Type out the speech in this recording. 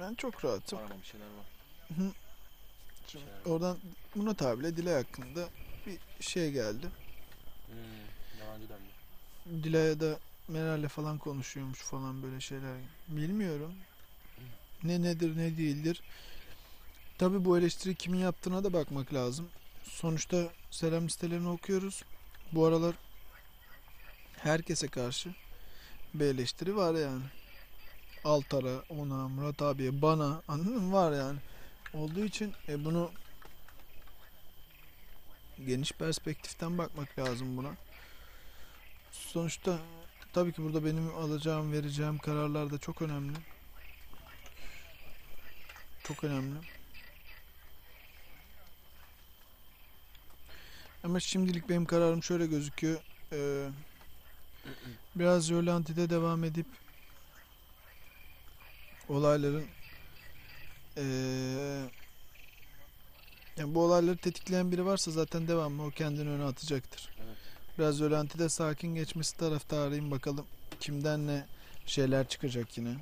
Ben çok rahatım. Var ama bir şeyler var. Bir Şimdi şeyler var. oradan Murat abiyle Dilay hakkında bir şey geldi. Hmm, dendi. Dilay'a da Meral'le falan konuşuyormuş falan böyle şeyler. Bilmiyorum. Ne nedir ne değildir. Tabi bu eleştiri kimin yaptığına da bakmak lazım. Sonuçta selam listelerini okuyoruz. Bu aralar herkese karşı bir eleştiri var yani. Altar'a, ona, Murat abiye, bana anladın mı? Var yani. Olduğu için e, bunu geniş perspektiften bakmak lazım buna. Sonuçta tabii ki burada benim alacağım, vereceğim kararlar da çok önemli. Çok önemli. Ama şimdilik benim kararım şöyle gözüküyor. Ee, biraz rölantide devam edip olayların ee, yani bu olayları tetikleyen biri varsa zaten devamlı o kendini öne atacaktır. Evet. Biraz rölantide sakin geçmesi taraftarıyım bakalım kimden ne şeyler çıkacak yine.